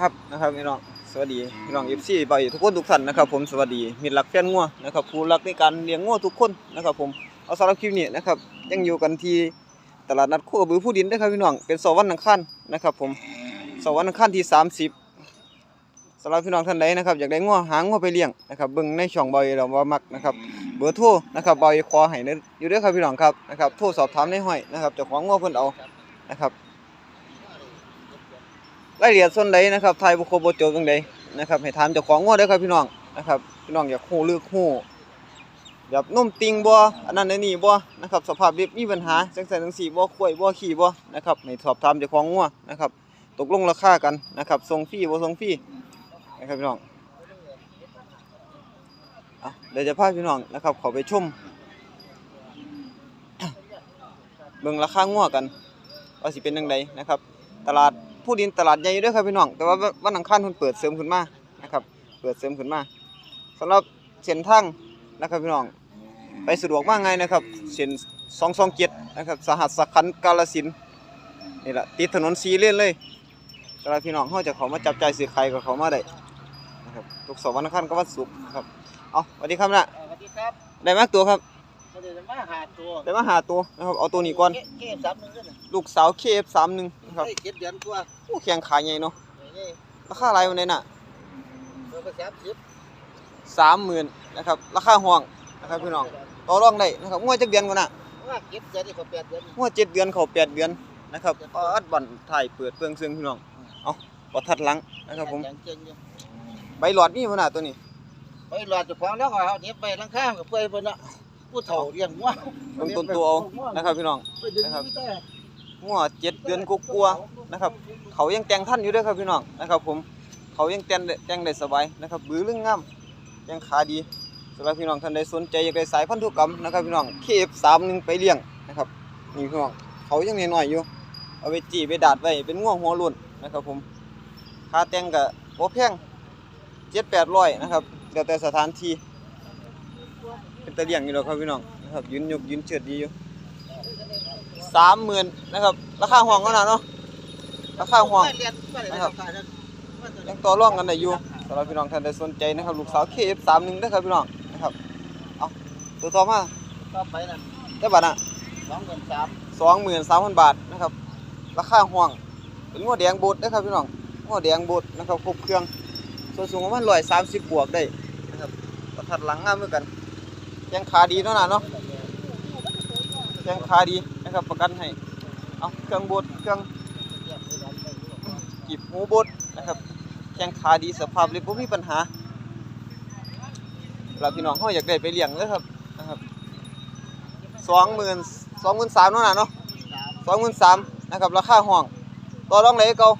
ครับนะครับพี่น้องสวัสดีพี่น้องเอฟซีไปทุกคนทุกท่านนะครับ ผมสวัสดีมิตรรักแฟนงัวนะครับผู้รักในการเลี้ยงงัวทุกคนนะครับผมเอาสำหรับคลิปนี้นะครับยังอยู่กันที่ตลาดนัดคู่กระบือผู้ดินนะครับพี่น้องเป็นเสาร์วันอังคารนะครับ ผมเสาร์วันอังคารที่ 30สำหรับพี่น้องท่านใดนะครับอยากได้งัวหางัวไปเลี้ยงนะครับเบิ่งในช่องบอยเราว่ามักนะครับเบอร์โทรนะครับบอยขอให้นอยู่ด้อครับพี่น้องครับนะครับโทรสอบถามในห้อยนะครับเจ้าของงัวเพิ่นเอานะครับ รายละเอียดส่วนใดนะครับไทยบุคคลบ่จบจังใดนะครับให้ถามเจ้าของงัวเด้ครับพี่น้องนะครับพี่น้องอยากฮู้ลึกฮู้แบบนมติงบ่อันนั้นอันนี้บ่นะครับสภาพเล็บมีปัญหาจังซั่นจังซี่บ่ข่อยบ่ขี้บ่นะครับให้สอบถามเจ้าของงัวนะครับตกลงราคากันนะครับส่งฟรีบ่ส่งฟรีนะครับพี่น้องเดี๋ยวจะพาพี่น้องนะครับข้าไปชมเบิ่งราคางัวกันว่าสิเป็นจังไดนะครับ ตลาด ผู้ดินตลาดใหญ่อยู่เด้วยครับพี่น้อง แต่ว่าวันอังคารเพิ่นเปิดเสริมขึ้นมานะครับ เปิดเสริมขึ้นมาสำหรับเส้นทางนะครับพี่น้อง ไปสะดวกมากไงายนะครับเส้น227นะครับสหัสสขันธ์กาฬสินธุ์นี่แหละติดถนนสีเลนเลยสำหรับพี่น้องเฮาจะเข้ามาจับจ่ายซื้อไข่ก็เข้ามาได้นะครับทุกเสาร์วันอังคารกับวันศุกร์ครับเอาสวัสดีครับนะสวัสดีครับได้มากตัวครับมา เดี๋ยวจะมาหาตัวได้มาหาตัวนะครับเอาตัวนี้ก่อนเเก็บสามหนึ่งด้วยนะลูกสาว KF31 นะครับเฮ้ยเจ็ดเดือนกว่าโอ้แข็งขาใหญ่เนาะนี่ราคาอะไรวันนี้น่ะตัวก็สามสิบสามหมื่นนะครับราคาห้องนะครับพี่น้องต่อรองได้นะครับงวดจักเดือนก่อนนะว่าเก็บเดือนนี่เขาแปดเดือนนี่งวดเจ็ดเดือนเขาแปดเดือนนะครับปอดบันถ่ายเปิดเปลืองซึ่งพี่น้องเอาปอทัดหลังนะครับผมแข็งเก่งอยู่ใบหลอดนี่มันน่ะตัวนี้ไปหลอดเจะฟังแล้วก็เอาเนี้ยไปลังข้างกับเพื่อนเพิ่นน่ะ ผู้เฒ่าเลี้ยงวัวเบิ่งต้นตัวเอานะครับพี่น้องนะครับไม่ได้งวเจ็ดเดือนกลัวนะครับ เขายังแต่งท่านอยู่ด้วยครับพี่น้องนะครับ ผมเขายังแต่งแต่งได้สบายนะครับบื้อเรื่องงามยังขาดีสำหรับพี่น้องท่านใดสนใจอยากได้สายพันธุกรรมนะครับพี่น้องเคฟสามหนึ่งไปเลี้ยงนะครับนี่พี่น้องเขายังน้อยอยู่ เอาไปจีไปดาดไว้เป็นง่วงหัวรุ่นนะครับ ผมค่าแต่งก็บ่แพงเจ็ดแปดร้อยนะครับเดี๋ยวแต่สถานที่ เป็นตะเลี่ยงอยู่แล้วครับพี่น้องนะครับยืนยกยืนเฉิดดีอยู่สามหมื่นนะครับราคาห้องก็นะเนาะราคาห้องเรียนไปเลยนะครับขายนั่นยังต่อรองกันได้อยู่สำหรับพี่น้องท่านใดสนใจนะครับลูกสาว KF31 เด้อครับพี่น้องนะครับเอาตัวต่อมาก็ไปนั่นได้บัตรอะสองหมื่นสามสองหมื่นสามพันบาทนะครับราคาห่วงเป็นงวดแดงโบดนะครับพี่น้องงวดแดงโบดนะครับครบเครื่องส่วนสูงประมาณร้อยสามสิบบวกได้นะครับประทัดหลังงามเหมือนกัน แข้งขาดีเนาะนะเนาะแข้งขาดีนะครับประกันให้เอาเครื่องโบดเครื่องกีบหูโบดนะครับแข้งขาดีสภาพเล็บบ่มีปัญหาเราพี่น้องเขาอยากได้ไปเลี้ยงเลยครับนะครับสองหมื่นสองหมื่นสามเนาะนะเนาะสองหมื่นสามนะครับราคาห้องต่อรองเลยเก่า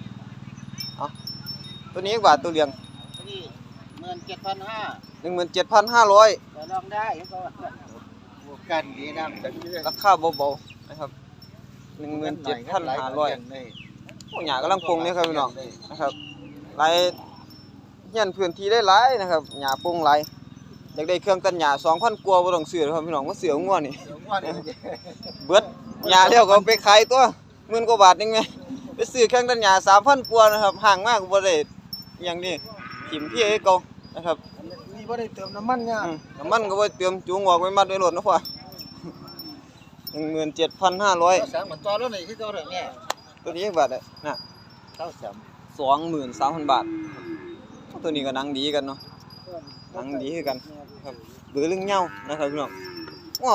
เอาตัวนี้อีกบาตัวเลี้ยงนี่หมื่นเจ็ดพันห้า หนึ่งหมื่นเจ็ดพันห้าร้อยต่อรองได้ก็บวกกันดีนะกันเรื่อยราคาเบาๆนะครับหนึ่งหมื่นเจ็ดพันห้าร้อยพวกหยากำลังปรุงเนี่ยครับพี่น้องนะครับหลายเฮียนพื้นที่ได้หลายนะครับหยาปรุงหลายอยากได้เครื่องตัดหญ้าสองพันกว่าบ่ต้องซื้อหรอกครับพี่น้องมาซื้อเอาง่วนี่เบิดหญ้าแล้วก็เอาไปขายตัวหมื่นกว่าบาทนึงไงไปซื้อเครื่องตัดหญ้าสามพันกว่านะครับห่างมากบ่ได้อหย่างนี้ถิ่มพี่ไอ้เก่านะครับนี่ บ่ได้เติมน้ำมันเนี่ยอืมน้ำมันก็บ่เตรียมจูงออกไว้มัดไว้รถนะพ่อหนึ่งหมื่นเจ็ดพันห้าร้อยสามเหมือนตัวแล้วนี่คือตัวเรื่องเนี่ยตัวนี้กี่บาทอะน่ะเท่าสามสองหมื่นสามพันบาท ตัวนี้ก็หนังดีกันเนาะหนังดีคือกันครับเบือเรื่องเหย้านะครับพี่น้องว่า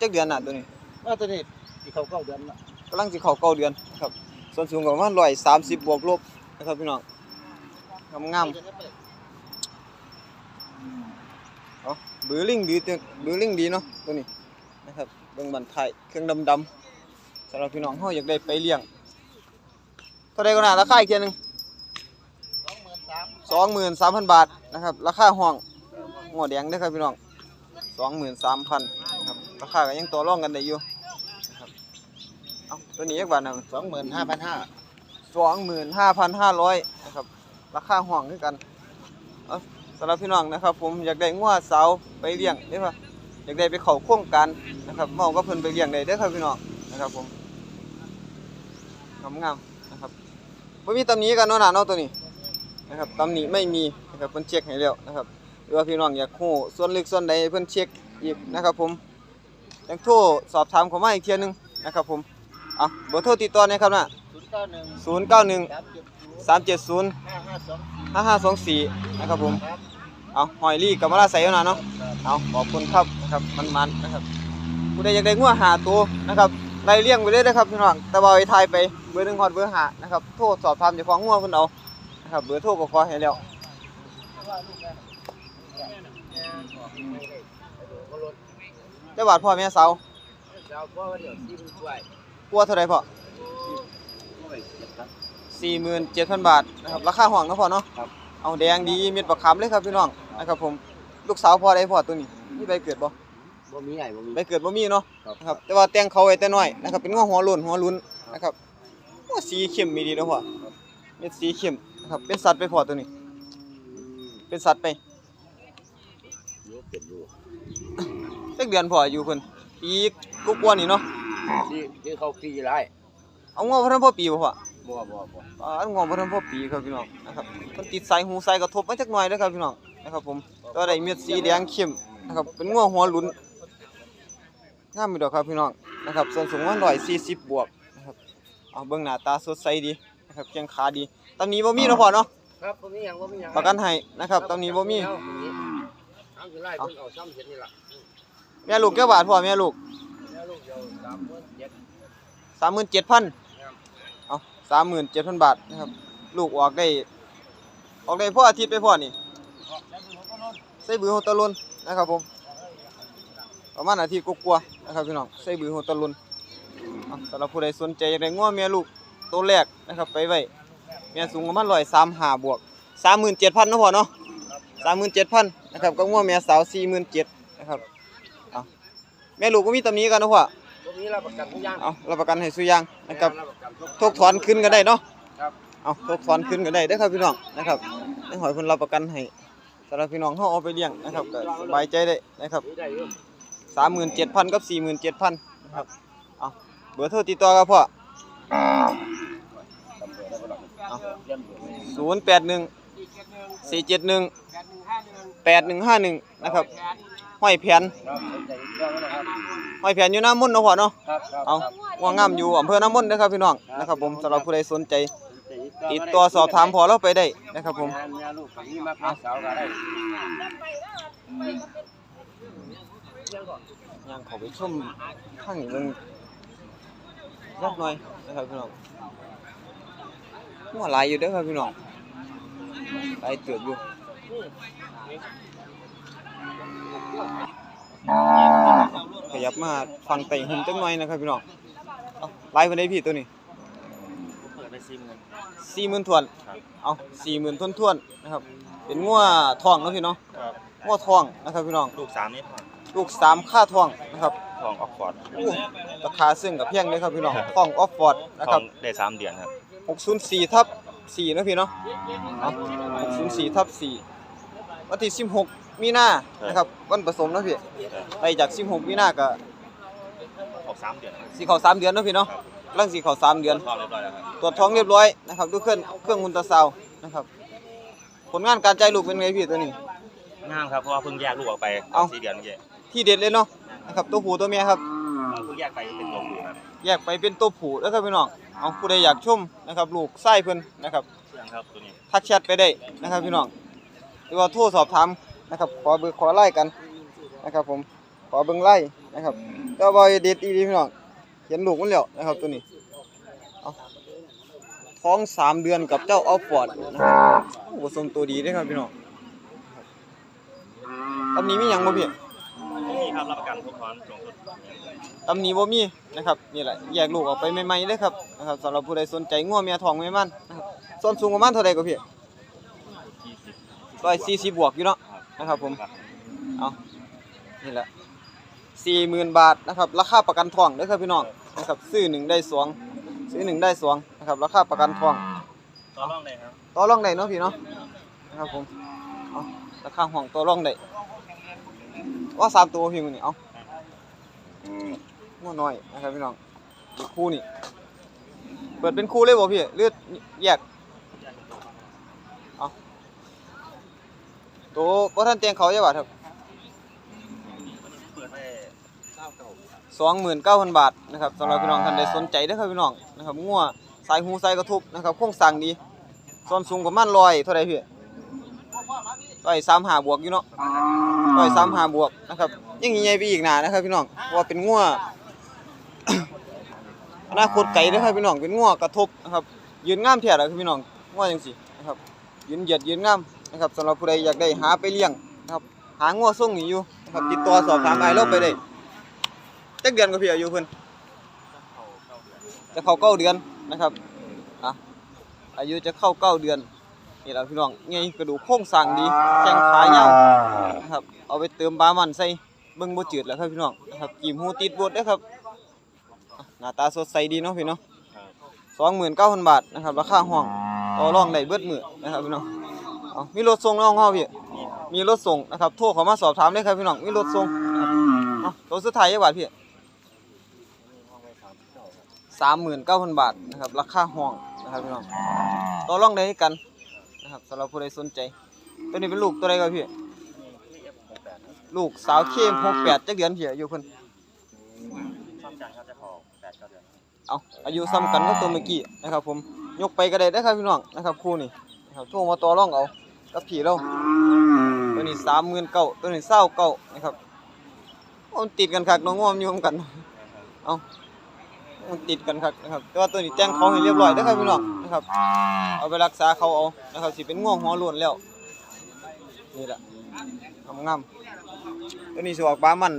จักเดือนน่ะตัวนี้ว่าตัวนี้ที่เขาเข้าเดือนละกำลังสิเข้าเก้าเดือนครับส่วนสูงก็ประมาณร้อยสามสิบบวกลบนะครับพี่น้องงามๆ เอาเบือลิงดีตัวเบือลิงดีเนาะตัวนี้นะครับเบิ่งบันไทยเครื่องดำๆสำหรับพี่น้องเฮาอยากได้ไปเลี้ยงเท่าใดก็น่าราคาอีกเทียหนึงสองหมื่นสามสองหมื่นสามพันบาทนะครับราคาห้องหัวแดงเด้อครับพี่น้องสองหมื่นสามพันนะครับราคาก็ยังต่อรองกันได้อยู่นะครับเอาตัวนี้ยักบาทนะสองหมื่นห้าพันห้าสองหมื่นห้าพันห้าร้อยนะครับราคาห้องคือกันเอา สำหรับพี่น้องนะครับ ผมอยากได้งัวเสาไปเลี้ยงได้ปะอยากได้ไปเข้าโครงการนะครับเมาก็เพิ่นไปเลี้ยงได้เด้อครับพี่น้องนะครับผมงามๆนะครับไม่มีตำหนี้กันเนาะน่ะเนาะตัวนี้บนะครับตำหนิไม่มีนะครับเพิ่นเช็คให้แล้วนะครับหรือว่าพี่น้องอยากฮู้ส่วนลึกส่วนใดเพิ่นเช็คอีกนะครับผมยังโทรสอบถามเข้ามาอีกเที่ยหนึงนะครับผมเอาเบอร์โทรติดต่อหนะครับน่ะศูนย์เก้าหนึ่ง091 สามเจ็ดศูนย์370ห้าห้าสอง5524นะครับผมครับเอาหอยลี่กับมาลาใส่เอาหน่อยเนาะ เอาขอบคุณครับนะครับมันๆนะครับผู้ใดอยากได้งัวหาตัวนะครับไล่เลี้ยงไปเลยนะครับพี่น้องแต่ว่าไอ้ทายไปเบอร์หนึ่งฮอดเบอร์หานะครับโทรสอบถามเจ้าของงัวเพิ่นเอานะครับเบอร์โทรก็ขอให้แล้วเจ้าบาทพ่อแม่เสาเจ้าพ่อเดี๋ยวที่มันช่วยปัวเท่าไหร่พ่อ ช่วยเจ็บครับ 47,000บาทนะครับราคาห้องเนาะพ่อเนาะครับ เอาแดงดีเม็ดบักขามเลยครับพี่น้องนะครับผมลูกสาวพ่อได้พ่อตัวนี้มีใบเกิดบ่บ่มีใหญ่บ่มี ใบเกิดบ่มีเนาะครับนะครับแต่ว่าแต่งเขาไว้แต่น้อยนะครับเป็นง้อหัวโล้นหัวลุ้นนะครับโอ้สีเข้มมีดีนะพ่อเม็ดสีเข้มนะครับเป็นสัตว์ไปพ่อตัวนี้ เป็นสัตว์ไปเยอะเป็นอยู่จักเดือนพ่ออยู่เพิ่นปีกกว่าๆนี่เนาะที่ที่เขาขี่ไรเอาง้อบ่ทันพ่อปีบ่พ่อ บ่บ่บ่อ่าง้อบ่ทันพ่อปีครับพี่น้องนะครับเพิ่นติดสายหูสายกระทบมาจักหน่อยเด้อครับพี่น้องนะครับผมตัวได้เม็ดสีแดงเข้มนะครับเป็นง้อหัวลุ้นงามอยู่ดอกครับพี่น้องนะครับส่วนสูงประมาณ140 บวกนะครับเอาเบิ่งหน้าตาสดใสดีนะครับแข้งขาดีตำหนี้บ่มีเนาะพ่อเนาะครับบ่มีหยังบ่มีหยังประกันให้นะครับตำหนี้บ่มีเอาเอาคือไล่เพิ่นเอาซ้ำเห็นนี่ล่ะแม่ลูกแก้วบาทพ่อแม่ลูกแล้วลูกเดียวสามหมื่นเจ็ด สามหมื่นเจ็ดพันครับเอาสามหมื่นเจ็ดพันบาทนะครับ ลูกออกได้ ออกได้พ่ออาทิตย์ไปพ่อนี่ใส่บือโฮตะลุนนะครับผมประมาณอาทิตย์กว่าๆนะครับพี่น้องใส่บือโฮตะลุนเอาสำหรับผู้ใดสนใจอยากได้ง้อแม่ลูกตัวแรกนะครับไปไว้แม่สูงประมาณร้อยสามห้าบวกสามหมื่นเจ็ดพันนาะพ่อเนาะสามหมื่นเจ็ดพันนะครับก็ง้อแม่สาวสี่หมื่นเจ็ดนะครับเอาแม่ลูกก็มีตำหนี้กันเนาะพ่อ บ่มีรับประกันทุกอย่างเอารับประกันให้สุอยางนะครับรับประกันทุกทกถอนขึ้นก็ได้เนาะครับเอาทกถอนขึ้นก็ได้เด้อครับพี่น้องนะครับในหอยเพิ่นรับประกันให้สำหรับพี่น้องเฮาเอาไปเลี้ยงนะครับก็สบายใจได้นะครับมีได้อยู่37,000กับ47,000นะครับเอาเบอร์โทรติดต่อครับพ่อตำรวจได้บ่ล่ะเอาเยี่ยมอยู่081 471 8151นะครับห้อยแผนครับ สนใจเรื่องนั้นนะครับห้อยแผนอยู่น้ำมนต์เนาะพ่อเนาะครับครับเอาว่างามอยู่อำเภอน้ำมนต์นะครับพี่น้องนะครับผมสำหรับผู้ใดสนใจ ติติดต่อสอบถามพอเราไปได้นะครับผมแม่ลูกคนนี้มาพาสาวก็ได้ย่างเขาไปชมข้างนี้มันยักหน่อยนะครับพี่น้องหัวหลายอยู่เด้อครับพี่น้องหลายเติบอยู่ ขยับมาฟังไต่หุ่มจังหน่อยนะครับพี่น้องเอาหลายคนได้พี่ตัวนี้เปิดไปซิมเงินสี่หมื่นทวนครับเอาสี่หมื่นทวนทวนๆนะครับ เป็นงัวทองเนาะพี่เนาะครับงัวทองนะครับพี่น้อง ลูกสามนี่พอลูกสามค่าทองนะครับทองออกฟอร์ดอู้ราคาซึ่งกับเพียงเลยครับพี่น้องทองออฟฟอร์ดนะทคอรับงได้สามเดือนครับ604ทับ4นะพี่เนาะเอา604ทับ4วันที่16 มีนานะครับวันผสมเนาะพี่ไปจาก 16 มีนาก็ออกสามเดือนครับสิเข้า3เดือนเนาะพี่เนาะกำลังสิเข้า3เดือนทองเรียบร้อยแล้วครับตรวจท้องเรียบร้อยนะครับดูเครื่องเครื่องอุลตราซาวด์นะครับ ผลงานการใจายลูกเป็นไงพี่ตัวนี้ งามครับเพราะว่าเพิ่งแยกลูกออกไปเอ้า สี่เดือนเมื่อกี้ที่เด็ดเลยเนาะนะครับตัวผู้ตัวเมียครับ เพิ่งแยกไปเป็นตัวผู้ครับแยกไปเป็นตัวผู้แล้วครับพี่น้องเอาผู้ใดอยากชมนะครับ ลูกไส้เพิ่นนะครับ เชื่องครับตัวนี้ทักแชทไปได้นะครับพี่น้องหรือว่าโทรสอบถาม นะครับ ขอเบอร์ขอไล่กันนะครับผมขอเบิ่งไล่นะครับก็บ่เด็ดอีดีพี่น้องเห็นลูกมันแล้วนะครับตัวนี้เอาท้องสามเดือนกับเจ้าออฟฟอร์ดนะครับโอ้ผสมตัวดีเด้อครับพี่น้องตำนี้มีหยังบ่พี่นี่ครับรับประกันทุกทอนสูงสุดตำนี้บ่มีนะครับนี่แหละแยกลูกออกไปใหม่ๆเลยครับนะครับสำหรับผู้ใดสนใจงัวเมียทองแม่มันนะครับส่วนสูงประมาณเท่าใดก็พี่ยี่สิบ140บวกอยู่เนาะ นะครับผม เอานี่แหละสี่หมื่นบาทนะครับ ราคาประกันทองเด้อครับพี่น้องนะครับ ซื้อหนึ่งได้สองซื้อหนึ่งได้สองนะครับ ราคาประกันทองต่อรองเลยครับต่อรองได้เนาะพี่เนาะนะครับผม เอาราคาห้องต่อรองได้ว่าสามตัวพี่มึงนี่เอางัวน้อยนะครับพี่น้องอีกคู่นี่ เปิดเป็นคู่เลยบ่พี่หรือแยก เอา โตบ่ทันเตียงเขาจักบาทครับเปิดไปเก้าเก้าสองหมื่นเก้าพันบาทนะครับสำหรับพี่น้องท่านใดสนใจเด้อครับพี่น้องนะครับงัวสายหูสายกระทุบนะครับโครงสร้างดีส่วนสูงประมาณร้อยเท่าไรพี่ร้อยสามหาบวกอยู่เนาะร้อยสามหาบวกนะครับยิ่งใหญ่ไปอีกหนานะครับพี่น้องว่าเป็นงัวอนาคตไกลเด้อครับพี่น้องเป็นงัวกระทบนะครับยืนงามแท้เลยครับพี่น้องงัวจังซี่นะครับยืนเหยียดยืนงาม นะครับสำหรับผู้ใดอยากได้หาไปเลี้ยงนะครับหางัวส่งนี่อยู่นะครับติดต่อสอบถามอ้ายเราไปได้จักเดือนก็พี่อายุเพิ่นจะเข้าเก้าเดือนนะครับอะอายุจะเข้าเก้าเดือนนี่แหละพี่น้องไงกระดูกโครงสร้างดีแข้งขายาวนะครับเอาไปเติมบามันใส่เบิ่งบ่จืดแล้วครับพี่น้องนะครับกีมหูติดบดเด้อครับหน้าตาสดใสดีเนาะพี่เนาะ29,000บาทนะครับราคาห้องต่อรองได้เบิดมือนะครับพี่น้อง เอามีรถส่งน้องเฮาพี่มีรถส่งนะครับโทรเข้ามาสอบถามได้ครับพี่น้องมีรถส่งนะครับเอาตัวสุดท้ายยังบาทพี่สามหมื่นเก้าพันบาทนะครับราคาห้องนะครับพี่น้องต่อรองได้ให้กันนะครับสำหรับผู้ใดสนใจ ตัวนี้เป็นลูกตัวใดครับพี่ลูกสาวเข้มหกแปดจักเดือนพี่อายุเพิ่นช่องจันเขาจะขอแปดเก้าเดือนเอาอายุซ้ำกันกับตัวเมื่อกี้นะครับผมยกไปก็ได้ได้อครับพี่น้องนะครับคู่นี้นะครับโทรมาต่อรองเอา กับพี่เราตัวนี้สามหมื่นเก้าตัวนี้เศร้าเก้านะครับโอ้มันติดกันคักน้องงอมนอยู่นำกัน เอามันติดกันครับนะครับ แต่ว่าตัวนี้แจ้งเขาให้เรียบร้อยนะครับพี่น้องนะครับ เอาไปรักษาเขาเอานะครับสิเป็นง่วงหัวโล้วนแล้ว นี่แหละงามๆตัวนี้สิออกบามัน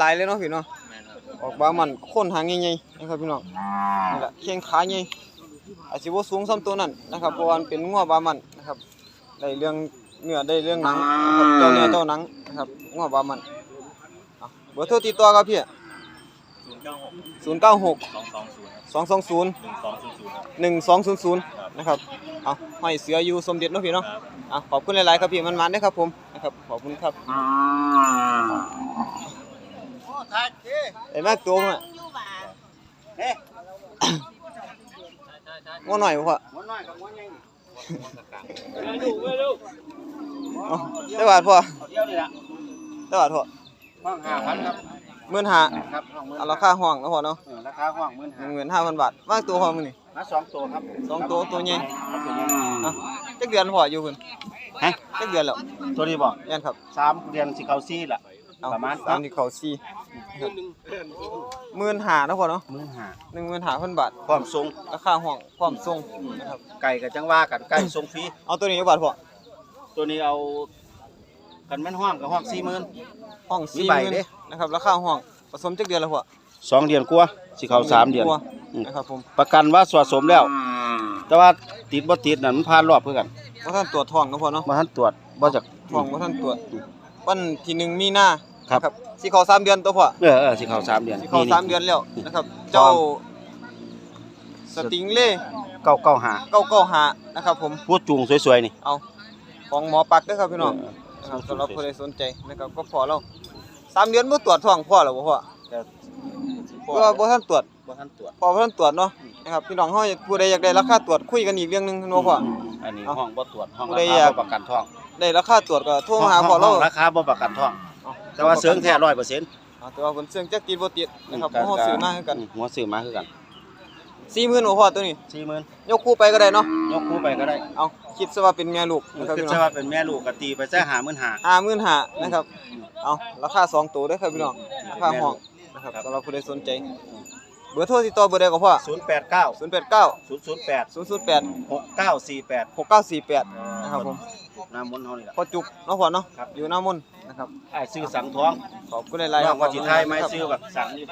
หลายๆเลยเนาะพี่เนาะแม่นครับออกบามันโคนหางใหญ่ๆนะครับพี่น้องนี่แหละเคียงขาใหญ่อาจสิบ่สูงซ้ำตัวนั้นนะครับเพราะว่ามันเป็นงัวบามันนะครับ ได้เรื่องเนื้อได้เรื่องหนังนะครับเจ้าเนื้อเจ้าหนังนะครับงัวบามันอะเบอร์โทรติดต่อครับพี่ศูนย์เก้าหก096สองสองศูนย์หนึ่งสองศูนย์ศูนย์ครับ หนึ่งสองศูนย์ศูนย์นะครับเอาห้อยเสืออยู่สมเด็จเนาะพี่เนาะอะขอบคุณหลายๆครับพี่มันมันได้อครับผมนะครับขอบคุณครับโอ้ทักเอ้ไอ้แม่ตัวมันอะเฮ้ยงัวหน่อยบ่พ่อหัวน้อยกับหัวใหญ่ เอาได้บาทพ่อเอาเดียวนี่ละได้บาทพ่อห้องห้าพันครับหมื่นห้าครับห้องหมื่นเอาราคาห้องแล้วพ่อเนาะเออราคาห้องหมื่นหห้านึ่งหมื่นห้าพันบาทมากตัวพ่อมึงนี่มาสองตัวครับสองตัวตัวใหญ่ครับตัวใหญ่อะจักเดือนพ่ออยู่เพิ่นฮะจักเดือนแล้วตัวนี้บอกยันครับสามเดือนสิเขาซี่ละ เอาประมาณตามที่เขาซีหมื่นห้านะพ่อเนาะหมื่นห้าหนึ่งหมื่นห้าพันบาทความสูงราคาห้องพร้อมส่งนะครับไก่กับจังว่ากันไก่ส่งฟรีเอาตัวนี้จักบาทพ่อตัวนี้เอากันแม่นห้องกับห้องสี่หมื่น ห้องมีสี่ใบหมื่นเด้ นะครับราคาห้องผสมจักเดือนแล้วพ่อสองเดือนกว่าสิเขาสามเดือน กว่าอืม นะครับผมประกันว่าสะสมแล้ว แต่ว่าติดบ่ติดนั่นมันผ่านรอบเพื่อกันว่าท่านตรวจท้องนะพ่อเนาะบ่ทันตรวจบ่จักท้องว่าท่านตรวจวันที่หนึ่งมีนา ครับสิเขาสามเดือนตัวพ่อเออเออสิเขาสามเดือนสิเขาสามเดือนแล้วนะครับ เจ้าสติงเล่เก้าเก้าหาเก้าเก้าหานะครับ ผมพูดจูงสวยๆนี่เอาของหมอปักเด้อครับพี่น้องเออนะครับสำหรับผู้ใดสนใจนะครับก็พอเราสามเดือนบ่ตรวจท้องพ่อหรอบ่พ่อแต่เพราะว่าบ่ท่านตรวจบ่ทันตรวจพอบ่ท่านตรวจเนาะนะครับพี่น้องเฮาผู้ใดอยากได้ราคาตรวจคุยกันอีกเรื่องหนึงเนาะพ่ออันนี้เอาห้องบ่ตรวจห้องผู้ราใดคาอยากบ่ประกันท้องได้ราคาตรวจก็โทรมาหาพ่อเราห้งราคาบ่ประกันท้องเอา แต่ว่าเสริงแท้100%เอาแต่ว่าเพิ่นเสื่องจักติดบ่ติดนะครับเพราะเฮาซื้อมาคือกันมหัวซื้อมาคือกัน40,000บ่พ่อตัวนี้40,000ยกคู่ไปก็ได้เนาะยกคู่ไปก็ได้เอาคิดซะว่าเป็นแม่ลูกนะครับคือพี่น้จะองว่าเป็นแม่ลูกก็ตีไปซะ55,000 55,000นะครับเอาราคาสองตัวเด้อครับพี่น้องราคาห้องนะครับสำหรับผู้ใดสนใจเบอร์โทรติดต่อเบอร์ใดก็พ่อ089 089 008 008 6948 6948นะครับผม น้ำมนต์เฮานี่ล่ะพอจุกเนาะพ่อเนาะครับ อยู่หน้ามนต์นะครับไอ้ซื้อสังทองขอบคุณหลายๆคน้รัอบงว่าสิไทยไม่ซื้อแบบสังนี่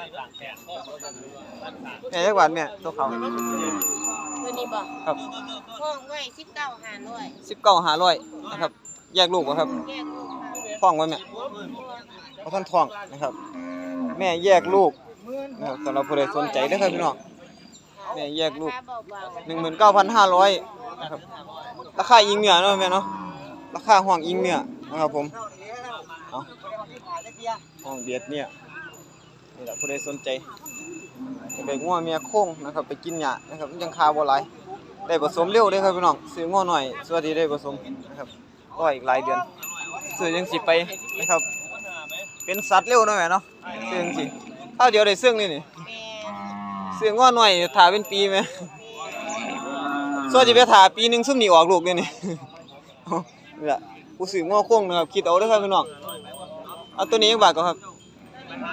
แม่จักบาทแม่ตัวเขาตัวนี้บอกครับห้องไว้สิบเก้าหารด้วย19 500นะครับ แยกลูกบ่ครับแยกลูกค่ะท้องไว้แม่เพราะท่านท้องนะครับ แม่แยกลูกนะครับสำหรับผู้ใดสนใจเด้อครับพี่น้อง แม่แยกลูก ราคาเบาหนึ่งหมื่นเก้าพันห้าร้อยนะครับราคาอิงเหนือเนาะแม่เนาะ ราคาห้องอิงเหนือนะครับผมเอาห้องเบียดเนี่ยนี่แหละผู้ใดสนใจจะไปงัวเมียโค้งนะครับไปกินหญ้านะครับมันยังคาบ่หลายได้ผสมเร็วเด้อครับพี่น้องซื้องัวหน่อยสวัสดีได้ผสมนะครับก็อีกหลายเดือนซื้อจังสิไปนะครับ เป็นสัตว์เร็วหน่อยแหมเนาะซื้อจังสิข้าวเดียวได้ซื้อนี่นี่แม่ซื้อง้อหน่อยถ่าเป็นปีไหมส่วนจะไปถ่าปีหนึงซุ่มนี่ออกลูกเนี่ยนี่ เอานี่ล่ะกูซื้อง้อโค้งนะครับคิดเอาเด้อครับพี่น้องเอาตัวนี้ยังบาทก็ครับ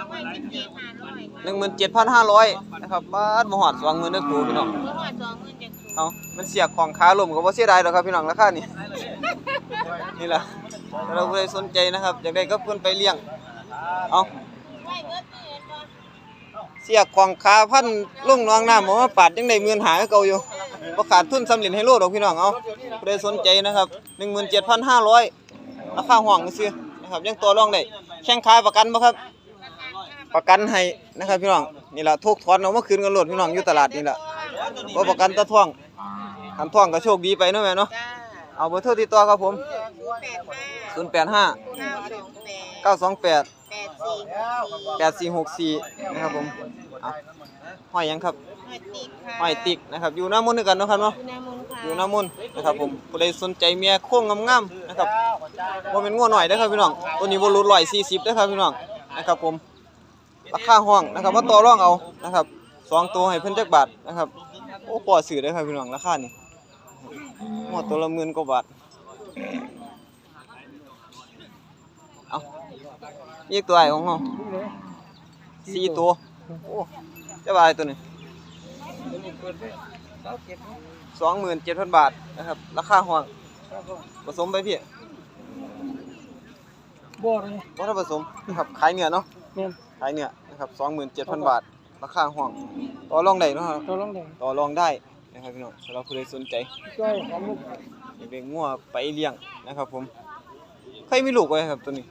ไว้สิบเจ็ดห้าร้อยหนึ่งหมื่นเจ็ดพันห้าร้อยนะครับบ้านมหอดสองหมื่นเด้อกูพี่น้องเมื่อวานสองหมื่นเจ็ดสิบเอามันเสียกของขาลมก็บ่เสียดายดอกครับพี่น้องราคานี่นี่ล่ะถ้าเราผู้ใดสนใจนะครับอยากได้ก็เพิ่นไปเลี้ยงเอาไว้เบิดมือเห็นบ่เสียกของขาพันลุงน้องน้ำบอกว่าปาดยังได้หมื่นหาคือเก่าอยู่ บ่ขาดทุนสำเร็จให้โลดอกพี่น้องเอาผู้ใดสนใจนะครับ17,500ราคาห้องซื่อนะครับยังตัวรองได้แข้งขาประกันบ่ครับประกันให้นะครับพี่น้องนี่ล่ะทุกถอนเอามาคืนกันโลดพี่น้องอยู่ตลาดนี่ล่ะบ่ประกันตะท่วงคันท่วงก็โชคดีไปเนาะแม่เนาะจ้าเอาเบอร์โทรติดต่อครับผมศูนย์แปดห้า085เก้าสองแปด928แปดสี่หกสี่8464นะครับผมเอา ห้อยหยังครับห้อยติ๊กค่ะห้อยติ๊กนะครับ อยู่หน้ามนต์ด้วยกันเนาะครับเนาะ อยู่หน้ามนต์ค่ะอยู่หน้ามนต์นะครับผมผู้ใดสนใจเมียโค้งงามๆนะครับบ่เป็นงัวหน่อยเด้อครับพี่น้อง ตัวนี้บ่รู้140เด้อครับพี่น้องนะครับผม ราคาห้องนะครับมาต่อรองเอานะครับสองตัวให้เพิ่นจักบาทนะครับ โอ้พอซื้อเด้อครับพี่น้องราคานี่หมดตัวละหมื่นกว่าบาท เอาอีกตัวไอ้ของเฮาสี่ตัว โอ้เจ้าบาทตัวนี้สองหมื่นเจ็ดพันบาทนะครับ ราคาห้องผสมไปพี่บ่เลยวัฒนผสมนะครับขายเนื้อเนาะแม่นขายเนื้อนะครับสองหมื่นเจ็ดพันบาท ราคาห้องต่อรองได้เนาะครับตัวลองแดงต่อรองได้นะครับพี่น้องสำหรับผู้ใดสนใจก้อยของลูกอยากได้งัวไปเลี้ยงนะครับ ผมเคยมีลูกไว้ครับตัวนี้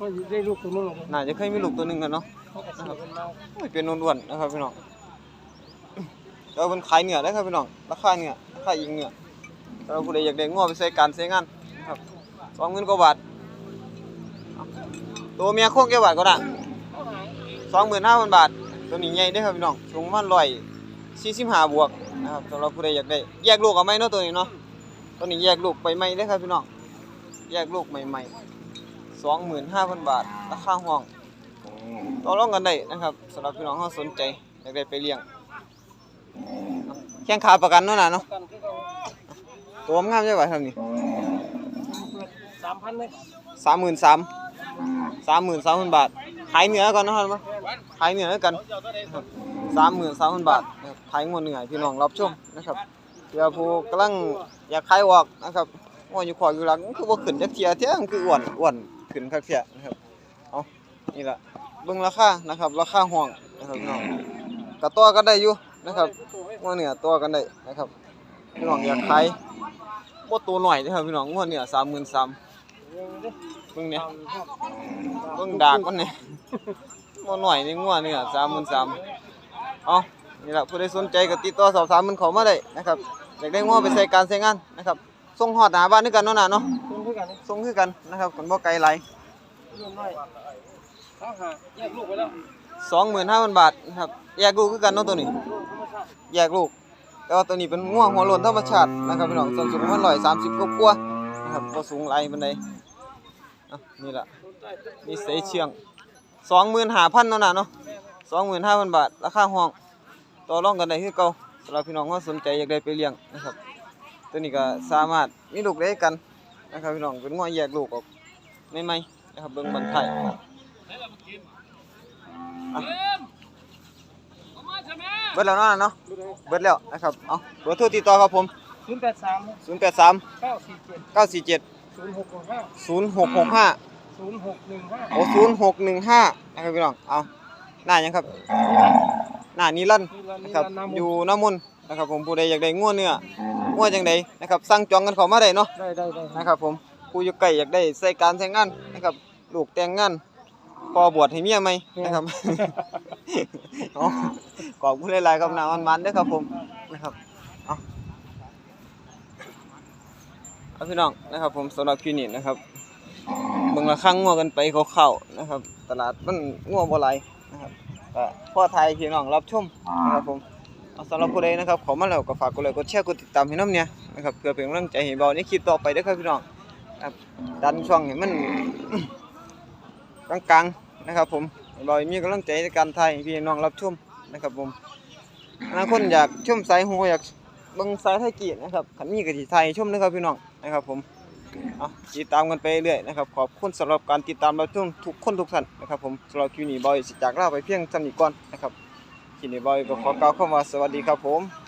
มันได้ลูกตัวนึงออกมาน่าจะเคยมีลูกตัวหนึงกันเนาะ เป็นโอ้ยเป็นอ้วนๆนะครับพี่น้องแล้วเป็นขายเนื้อได้ครับพี่น้องราคาเนื้อราคายิงเนื้อสำหรับผู้ใดอยากได้งัวไปใช้การใช้งานครับสองหมื่นกว่าบาทตัวเมียโคกแก้วบาทก็ได้สองหมื่นห้าพันบาท ตัวนี้ใหญ่เด้ครับพี่น้องสูงประมาณร้อยสี่สิบห้าบวกนะครับสำหรับผู้ใดอยากได้ แยกลูกเอาไหมเนาะตัวนี้เนาะตัวนี้แยกลูกไปไหมเด้ครับพี่น้องแยกลูกใหม่ๆสองหมื่นห้าพันบาทราคาห้อง ต่อรองกันได้นะครับสำหรับพี่น้องเขาสนใจอยากได้ไปเลี้ยงแข้งขาประกันเนาะนะเนาะกันคือเขาตัวงามจังหวะครับนี่สามพันเลยสามหมื่นสามสามหมื่นสามพันบาทขายเนื้อก่อนนะครับขายเนื้อแล้วกันสามหมื่นสามพันบาทนะครับขายงวดเหนื่อยพี่น้องรับชมนะครับเพื่อผู้กำลังอยากขายออกนะครับงวดอยู่ขอกอยู่หลังคือบ่ขึ้นจักเทียเทียมันคืออ้วนอ้วนขึ้นคักเทียนะครับเอานี่ล่ะ เบิ่งราคานะครับราคาห้องนะครับพี่น้องกระตัวกันได้อยู่นะครับงวเหนือตัวกันได้นะครับพี่น้องอยากขายบ่ตัวหน่อยเด้ครับพี่น้องงวเหนือ33,000เบิ่งเนี่ยเบิ่งดากมันนี่บ่หน่อยนี่งัวนี่อะ33,000เอานี่แหละผู้ใดสนใจก็ติดต่อสอบถามมันข้ามาได้นะครับอยากได้งัวไปใช้การใช้งานนะครับส่งฮอดหน้าบ้านคือกันเนาะนะเนาะเป็นคือกันส่งคือกันนะครับกันบ่ไกลหลายร เขาหาแยกลูกไว้แล้ว25,000บาทนะครับแยกลูกคือกันเนาะตัวนี้ ธรรมชาติแยกลูกแต่ว่าตัวนี้เป็นงัวงหัวโลนธรรมชาตินะครับพี่น้องส่วนสูงประมาณ130กว่าๆนะครับบ่สูงหลายปานใดอะนี่ละมีเสยเชียงสองหมื่นห้าพันเนาะนะเนาะสองหมื่นห้าพันบาทราคาห้องต่อรองกันได้คือเก่าสำหรับพี่น้องว่าสนใจอยากได้ไปเลี้ยงนะครับ ตัวนี้ก็สามารถมีลูกได้กันนะครับพี่น้องเป็นง้อแยกลูกออกไม่ไหมนะครับเบิ่งบันไทย เบิดแล้วเนาะนะเนาะเบิดแล้วนะครับเอาเบอร์โทรติดต่อครับผมศูนย์แปดสาม0 8 3 เก้าสี่เจ็ด9 4 7 ศูนย์หกหกห้า0 6 6 5ศูนย์หกหนึ่งห้าโอ้0 6 1 5นะครับพี่น้องเอาหน้ายังครับ หน้านิรันดร์นี่ละนี่นะครับละน้ำออยู่น้ำมนต์นะครับผมผู้ใดอยากได้งัวเนื้องัวจังใดนะครับสั่งจองกันเข้ามาได้เนาะ ได้ได้ได้นะครับผมผู้อยู่ใกล้อยากได้ใส่การใช้งานนะครับลูกแต่งงาน พอบวชให้เมียไหมนะครับเอาขอบคุณหลายๆครับนาวันมันๆเด้อครับผมนะครับเอาเอาพี่น้องนะครับ ผมสำหรับคลินิกนะครับเบิ่งละครั้งงัวกันไปเข้าๆนะครับ ตลาดมันงัวบ่หลายนะครับก็พ่อไทยพี่น้องรับชมนะครับผมเอาสำหรับผู้ใดนะครับขอมาแล้วก็ฝากกดไลค์กดแชร์กดติดตามให้น้ำเนี่ยนะครับเพื่อเป็นกำลังใจให้เบาในคลิปต่อไปเด้อครับพี่น้องครับดันช่องให้มัน กลางๆนะครับ ผมบอยมีกำลังใจในการถ่ายพี่น้องรับชมนะครับ ผมอนาคนอยากชมสายหูอยากเบิ่งสายไทยกีนะครับขันมีก็สิถ่ายชมนะครับพี่น้องนะครับ ผมเอาติดตามกันไปเรื่อยนะครับ ขอบคุณสำหรับการติดตามรับชมทุกคนทุกท่านนะครับ ผมสำหรับคลิปนี้บอยจากลาไปเพียงเท่านี้ก่อนนะครับคลิปนี้บอยก็ขอกล่าวคำว่าสวัสดีครับผม